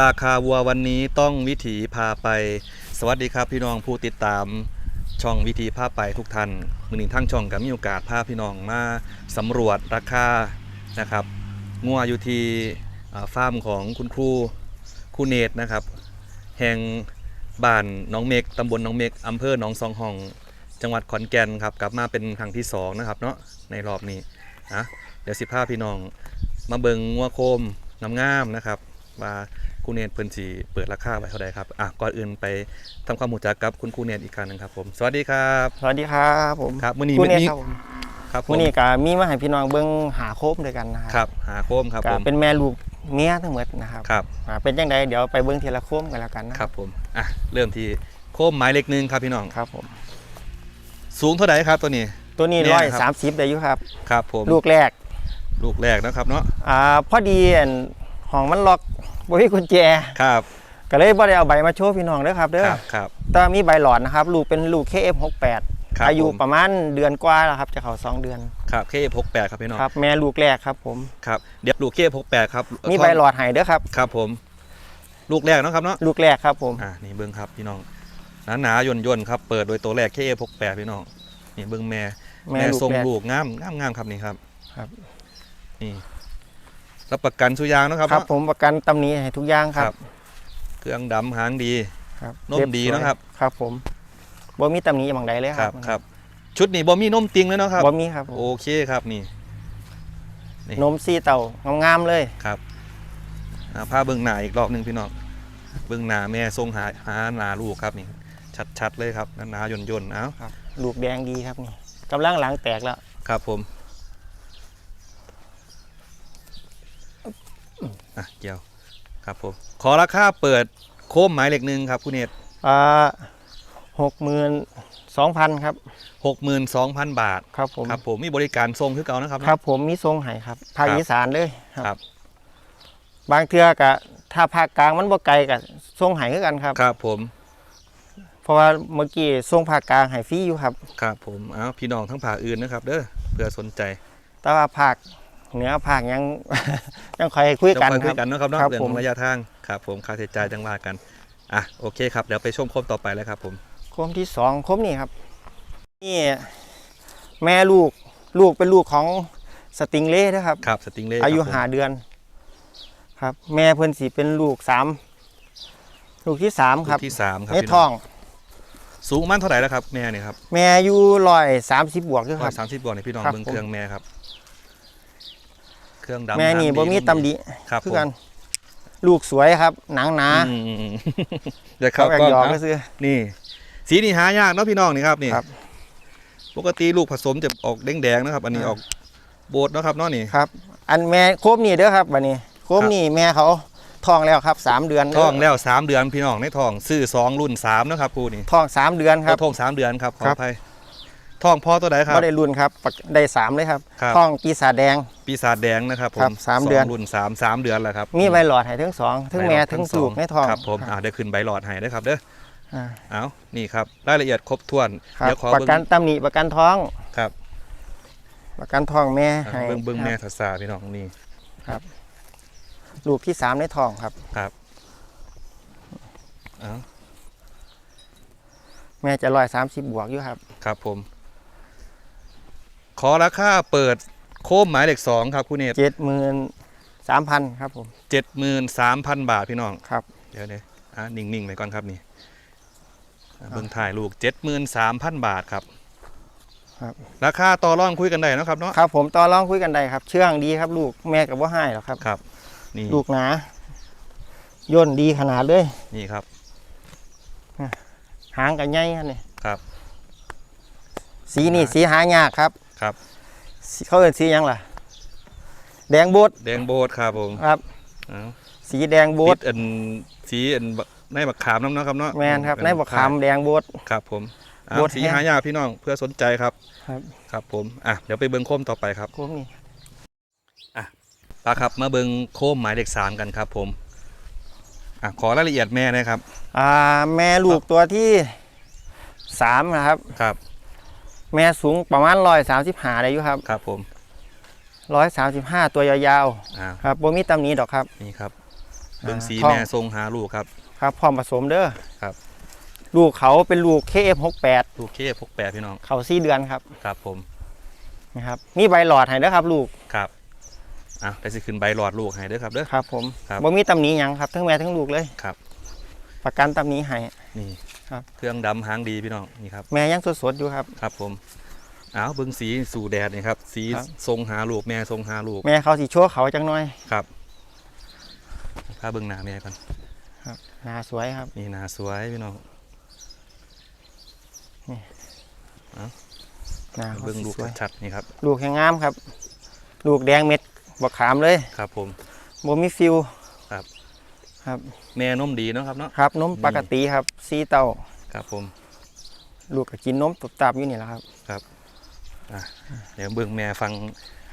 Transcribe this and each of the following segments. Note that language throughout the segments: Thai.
ราคาวัววันนี้ต้องวิถีพาไป สวัสดีครับพี่น้องผู้ติดตามช่องวิถีพาไปทุกท่านมือหนึ่งทั้งช่องกับมีโอกาสพาพี่น้องมาสำรวจราคานะครับงัวอยู่ที่อ่าฟาร์มของคุณครูครูเนตนะครับ แห่งบ้านน้องเมกตำบลน้องเมกอำเภอหนองซองหอง จังหวัดขอนแก่นครับกลับมาเป็นครั้งที่สองนะครับเนาะในรอบนี้นะเดี๋ยวสิพาพี่น้องมาเบิงงัวโคมงามๆนะครับว่า คุณเนตเพิ่นสีเปิดราคาไว้เท่าใดครับอะก่อนอื่นไปทำความรู้จักกับคุณครูเนตอีกครั้งหนึงครับผมสวัสดีครับสวัสดีครับผมครับมื้อนี้ผู้มื้อนี้นี้ครับผมครับผมมื้อนี้ก็มีมาให้พี่น้องเบิ่งหาโคมด้วยกันนะคครัรับหาโคมครับก็ผมเป็นแม่ลูกเมียทั้งหมดนะครับครับ อ่าเป็นจังไดเดี๋ยวไปเบิ่งทีละโคมกันแล้วกันนะครับผมอะเริ่มที่โคมหมายเลขหนึ่งครับพี่น้อง ครับผมสูงเท่าไหร่ครับตัวนี้ ตัวนี้แม่ร้อยครัสามบสิบได้อยู่ครับ ครับผมลูกแรกลูกแรกนะครับเนาะ อ่าพอดีอันห้องมันล็อก บ่มีกุญแจครับก็เลยบ่ได้เอาใบมาโชว์พี่น้องเด้อครับเด้อครับครับ แต่มีใบหลอดนะครับลูกเป็นลูก KF68 ครับอายุผม ประมาณเดือนกว่าแล้วครับ จะเข้าสองเดือนครับเคพกแปดครับพี่น้องครับแม่ลูกแรกครับ ผม ครับเดี๋ยวลูกเคพกแปดครับมีใบหลอดให้เด้อครับ ครับผม ลูกแรกเนาะครับเนาะลูกแรกครับผม อ่านี่เบิ้งครับพี่น้องหนาหนาๆย่นย่นๆครับเปิดโดยตัวแรกเคพกแปดพี่น้องนี่เบิ้งแม่แม่แม่ลูกทรงแรก ลูกงามงามงามครับนี่ครับครับ นี่ รับประกันสุยางเนาะครับครับเนาะผมประกันตำหนี้ให้ทุกอย่างครัครับบเครื่องดำหางดีครับนมเรียดีสวยนะครับ ครับ ผมบ่มีตำหนี้หมองใดเลยคครัรับบครับ ชุดนี้บ่มีนมติงเลยเนาะครับ บ่มีครับผมโอเคครับนี่ นี่ นมซีเต่างามๆเลย ครับอ่าพาเบิ้งหน้าอีกรอบหนึ่งพี่น้องเบิ้งหน้าแม่ทรงหาหาหน้าลูกครับนี่ ชัดๆเลยครับหนาหนาๆย่นย่นๆเอ้าลูกแดงดีครับนี่กำลังหลังแตกแล้ว ครับผม อะเกี่ยวครับผมขอราคาเปิดโคมหมายเลขหนึ่งครับคุณเนตอ่าหกหมื่นสองพันครับหกหมื่นสองพันบาทครับผมครับผมมีบริการทรงคือเก่านะครับครับ ผมมีทรงให้ครับภาคครับอีสานเลยครับ บางเทื่อกะถ้าภาคกลางมันบ่ไกลกับทรงให้คือกันครับครับผมเพราะว่าเมื่อกี้ทรงภาคกลางให้ฟรีอยู่ครับ ครับผมเอาพี่น้องทั้งภาคอื่นนะครับ เด้อเพื่อสนใจ แต่ว่าภาค เหนือภาคยัง ยังคอยคุยกันเดี๋วค่อยคคุรัยบกันเนาะครับเนาะครับเรื่องผขมองระยะทางครับ ผมค่าใช้จ่ายจังว่ากันอะโอเคครับเดี๋ยวไปชมโคมต่อไปเลยครับ ผมโคมที่สองโคมนี่ครับนี่แม่ลูกลูกเป็นลูกของสติงเล่นะครับครับสติงเล่อายุครับผมหาเดือน ครับ แม่เพิ่นสีเป็นลูกสามลูกที่สามครับลูกที่สามครับในพี่ท้น้อองงสูงมันเท่าไหร่แล้วครับ แม่เนี่ยครับ แม่อายุร้อยสามสิบบวกด้วยร้คอรัยบสามสิบบวกในพี่น้องครับเบิ้งผมเครื่องแม่ครับเค รื่องดำแม่นี่หางบ่มีนุ่ตำหนิครับคือผมกัน ลูกสวยครับ หนังหนาอืมอืมอืมเดี๋ยวเขาเข้าแอกล้องหยอกนะก็ซื้อนี่ สีนี่หายากเนาะพี่น้องนี่ครับนี่ครับปกติลูกผสมจะออกแดงๆนะครับ อันนี้อ่าออกโบดเนาะครับเนาะนี่ครับ อันแม่โคมนี่เด้อครับบัดนี้ โคมนี่แม่เขาท้องแล้วครับสามเดือนท้องแล้วสามเดือนพี่น้องในท้องซื้อสองรุ่นสามเนาะครับครูนี่ท้องสามเดือนครับท้องสามเดือนครับขอครัอบภัย ท้องพ่อตัวไหนครับ ก็ได้รุ่นครับปักได้สามเลยครับครับ ท้องปีศาจแดง ปีศาจแดงนะครับผครัมบสามเดือนงรุ่นสามสามเดือนแล้วครับมีใบหลอดให้ทั้งสองทั้งแม่ทั้งลูกในท้องครับผมอ่าได้ขึ้นใบหลอดให้ได้อครับเด้ออ่า เอานี่ครับรายละเอียดครบถ้วนครับเดี๋ยวขอประเบิ้งกันตำหนิประกันท้อง ครับประกันท้องแม่อ่าให้เบิ้งเบิ้งครับแม่ทัศาพี่น้องนี่ลูกที่สามในท้องครับ ครับเอาแม่จะร้อยสามสิบบวกอยู่ครับ ครับผม ขอราคาเปิดโคมหมายเลขสองครับคุณเนตเจ็ดหมื่นสามพันครับผมเจ็ดหมื่นสามพันบาทพี่น้อง ครับเดี๋ยวเดี๋ยวอะนิ่งๆไปก่อนครับนี่อะเบิ่งถ่ายลูกเจ็ดหมื่นสามพันบาทครับ ครับ ราคาต่อรองคุยกันได้เนาะครับเนาะครับผมต่อรองคุยกันได้ครับ เชื่องดีครับลูกแม่กับว่าให้หรอกครับ ครับ นี่ลูกหนาย่นดีขนาดเลย นี่ครับหางกับใหญ่ครับนี่ครับ สีนี่สีหายากครับ ครับสีเขาเอ่นสีหยังล่ะ แดงโบดแดงโบดครับผมครับ เอาสีแดงโบติดดอันสีอันบักในบักขามน้ำเนาะครับเนาะแมนครับในบกคำแดงโบด ครับผมเอาโบดสีแห้งหายากพี่น้องเพื่อสนใจครับ ครับ ครับผมอะเดี๋ยวไปเบิ้งโคมต่อไปครับ โคมนี่ปาครับมาเบิ้งโคมหมายเลขสามกันครับผมอะขอรายละเอียดแม่นะครับ อ่า แม่ลูกตัวที่สามนะครับ ครับ แม่สูงประมาณร้อยสามสิบห้าได้อยู่ครับครับผมร้อยสามสิบห้าตัวยาวอ่าๆครับโบมีตำหนี้ดอกครับ นี่ครับเบิ่งสีท้อง แม่ทรงหาลูกครับ ครับพร้อมผสมเด้อครับ ลูกเขาเป็นลูก KF68 ลูกเคพกแปดพี่น้องเขาสี่เดือนครับครับผมนะครับนี่ใบหลอดให้เด้อครับ ลูกครับอะได้สิขึ้นใบหลอดลูกให้เด้อครับเด้อ ครับ ผมครับบ่มีตำหนิหยังครับทั้งแม่ทั้งลูกเลย ครับ ประกันตำหนิให้นี่ ครับ เครื่องดำหางดีพี่น้องนี่ครับแม่ยังสดๆอยู่ครับ ครับผมอ้าวเบิ่งสีสู่แดดนี่ครับสีครับ ทรงหาลูกแม่ทรงหาลูกแม่เขาสิชั่วเขาจังน้อยครับถ้าเบิ่งหน้าแม่ก่อนหน้าสวยครับ นี่หน้าสวยพี่น้อง หน้าเขาเบิ่งสิลูกสวยชัดๆนี่ครับลูกแห้งงามครับ ลูกแดงเม็ดบักขามเลยครับผม บ่มีฟิว ครับครับ แม่นมดีเนาะครับเนาะ ครับนมนี่ปกติครับซีเต้าครับผม ลูกก็กินนมตุบตับอยู่นี่แหละครับอะเดี๋ยวเบิ่งแม่ฟัง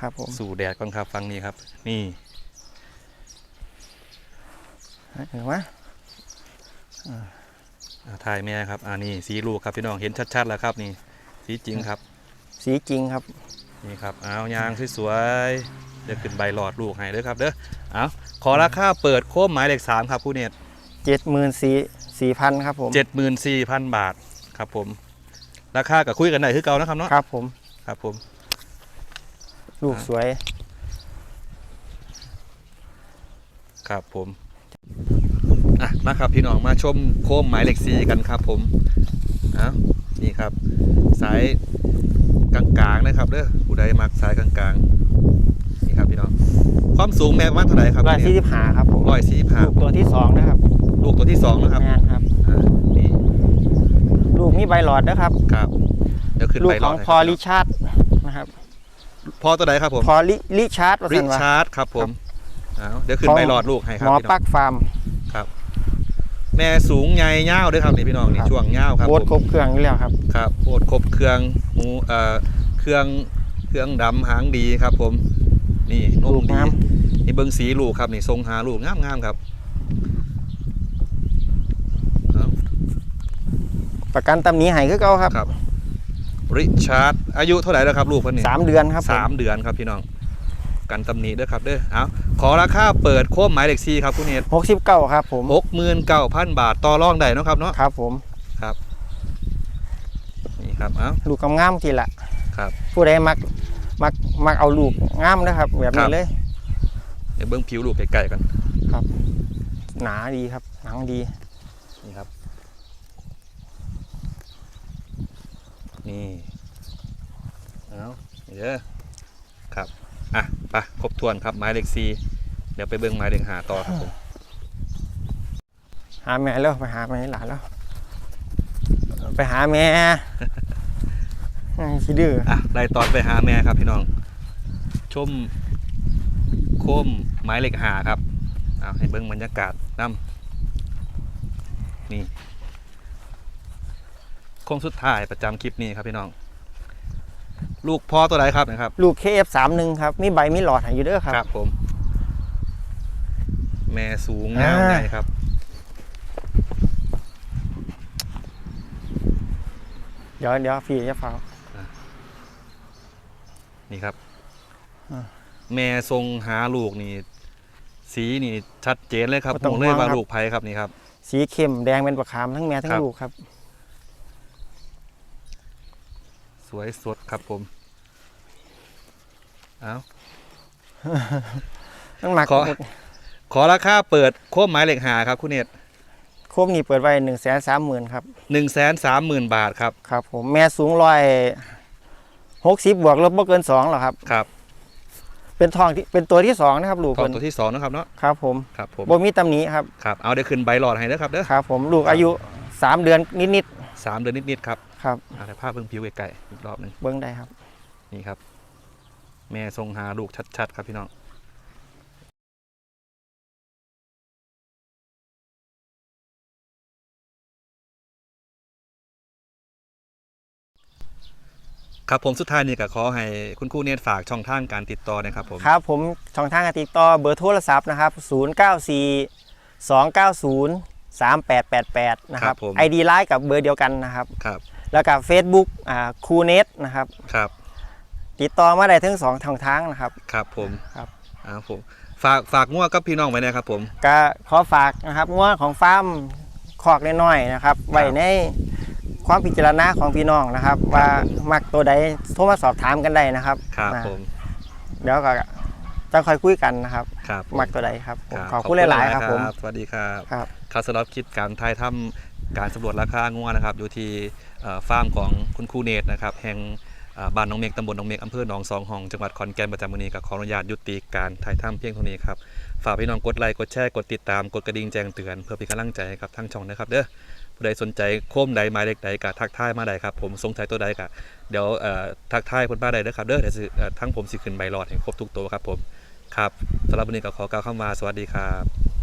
ครับผมสู่แดดก่อนครับฟังนี่ครับ นี่เห็นไหมอะถ่ายแม่ครับอ่านี่สีลูกครับพี่น้องเห็นชัดๆแล้วครับ นี่ สีจริงครับ สีจริงครับ นี่ครับเอายางสวยๆเดี๋ยวขึ้นใบหลอดลูกให้เด้อครับเด้อเอา ขอราคาเปิดโค้มหมายเลขสามครับผู้เน็ตเจ็ดหมื่นสี่สี่พันครับผมเจ็ดหมื่นสี่พันบาทครับผม ราคากับคุยกันได้คือเก่านะครับเนาะครับผม ครับผม ลูกอ่าสวย ครับผมอะมาครับพี่น้องมาชมโค้มหมายเลขสี่กันครับ ผมเอานี่ครับ สายกลางๆนะครับเด้อผู้ใดมักสายกลางๆนี่ครับพี่น้อง ความสูงแม่ประมาณเท่าไหร่ครับร้อยสี่สิบห้าครับผมร้อยสี่ห้าลูกตัวที่สองนะครับ ลูกตัวที่สองนะครับแม่นครับอ่านี่ลูกนี่ใบหลอดนะครับครับเดี๋ยวขึ้นลูกไปของพอริชาร์ดนะครับ พอตัวใดครับผมพอริริชาร์ดว่าริสันวะชาร์ดครับผมเอาเดี๋ยวขึ้นของไปหลอดลูกให้คหรับมอพี่น้ปัองกฟาร์มแม่สูงใหญ่ยาวด้วยครับนี่พี่น้องนี่ครับช่วงยาวครับโบดผมครบเครื่องอยู่แล้วครับครับโคตรครบเครื่องหมูเอ่อเครื่องเครื่องดำหางดีครับผม นี่นุ่ลูมกดีงามนี่เบิ้งสีลูกครับนี่ทรงหาลูกงามงามๆครับเอาประกันตำหนิให้คือเก่าครับครับ ริชาร์ดอายุเท่าไหร่แล้วครับลูกเพิ่นนี่สามเดือนครับผมสามเดือนครับพี่น้องกันตำหนิเด้อครับเด้อเอาขอราคาเปิดโค้มหมายเลขซีครับคุณเนตหกสิบเก้าครับผมหกหมื่นเก้าพันบาทต่อรองได้เนาะครับเนาะครับผมนี่ครับเอ้าลูกงามๆทีละครับ ผู้ใดมัก มักมักเอาลูกงามนะครับ แบบครันี้บเลยเดี๋ยวเบิ้งผิวลูกไกลๆกันหนาดีครับ หนังดีนี่ครับ นี่เอานี่เด้อครับอะไปครบถ้วนครับหมายเลขซีเดี๋ยวไปเบิ้งหมายเลขหาต่อครับผมหาแม่แล้วไปหาแม่หลานแล้ว ไปหาแม่ คิดดื้ออะได้ตอนไปหาแม่ครับพี่น้อง ชมโคมไม้เหล็กหาครับเอาให้เบิ้งบรรยากาศน้ำนี่โค้งสุดท้ายประจำคลิปนี้ครับพี่น้อง ลูกพ่อตัวใดครับนะครับ ลูก KF31 ครับ มีใบมีหลอดให้อยู่เด้อครับครับ ผม แม่สูงยาวอ่าใหญ่ครับเดี๋ยวเดี๋ยวพี่จะฟัง นี่ครับอ่าแม่ทรงหาลูกนี่ สีนี่ชัดเจนเลยครับบ่ต้องผมเลยห่วงว่าครับ ลูกไผ่ครับนี่ครับ สีเข้มแดงเป็นประคามทั้งแม่ทั้ครังบ ลูกครับ สวยสดครับผมเอามันหมักขอ ขอราคาเปิดโค้มหมายเหล็กหาครับ คุณเนตครบนี่เปิดไว้หนึ่งแสนสามหมื่นครับ หนึ่งแสนสามหมื่นบาทครับ ครับผมแม่สูงร้อย หกสิบบวกลบบ่เกินสองหรอกครับ ครับเป็นทองที่เป็นตัวที่สองนะครับลูกทองเพิ่นตัวที่สองนะครับเนาะครับผมครับผมบ่มีตำหนิครับครับเอาเดี๋ยวขึ้นใบหลอดให้เด้อครับเด้อครับ ผมลูกอายุสามเดือนนิดสามเดือนนิดๆครับๆครับเอาแต่ภาพเพิ่งผิวไกลๆอีกรอบหนึ่งเบิ้งได้ครับ นี่ครับ แม่ทรงหาลูกชัดๆ ครับพี่น้อง ครับผมสุดท้ายนี่ก็ขอให้คุณครูเนตฝากช่องทางการติดต่อนะครับผมครับผมช่องทางการติดต่อเบอร์โทรศัพท์นะครับ 094 290 3888 นะคครัรับบผม ID ไลน์กับเบอร์เดียวกันนะครับครับ แล้วกับ Facebook อ่าคูเน็ตนะครับครับ ติดต่อมาได้ทั้งสองทางทางนะครับครับผมครับอ่าผมฝากฝากงัวกับพี่น้องไว้นะครับผมก็ขอฝากนะครับงัวของฟาร์มคอกน้อยๆนะครับไว้ใน ความพิจารณาของพี่น้องนะครับ ว่ามักตัวใดโทรมาสอบถามกันได้นะครับครับนะผมเดี๋ยวก็จะค่อยคุยกันนะครับครับผมมักตัวใดครับผมรับขอบคุณหลายๆครับผมสวัสดีครับครับครับสำหรับคลิปการทายถ้ำการสำรวจราคางัวนะครับ อยู่ที่เอ่อฟาร์มของคุณครูเนตนะครับ แห่งเอ่อบ้านหน้องเมฆตำบลหน้องเมฆอำเภอหนองสองห้องจังหวัดขอนแก่นประจำวันนี้ก็ขออนุญาตยุติการถ่ายถ้ำเพียงเท่านี้ครับ ฝากพี่น้องกดไลค์กดแชร์กดติดตามกดกระดิ่งแจ้งเตือนเพื่อเป็นกำลังใจให้กับทั้งช่องนะครับเด้อ ผู้ใดสนใจโค้มใดไม้เล็กใดกะทักทายมาได้ครับผมสงสัยตัวใดกะเดี๋ยวเอ่อทักทายคนบ้าใดเด้อครับเด้อเดี๋ยวสิเอ่อทั้งผมสิขึ้นใบลอดให้ครบทุกตัวครับผมครับสำหรับวันนี้ก็ขอกล่าวคำว่าสวัสดีครับ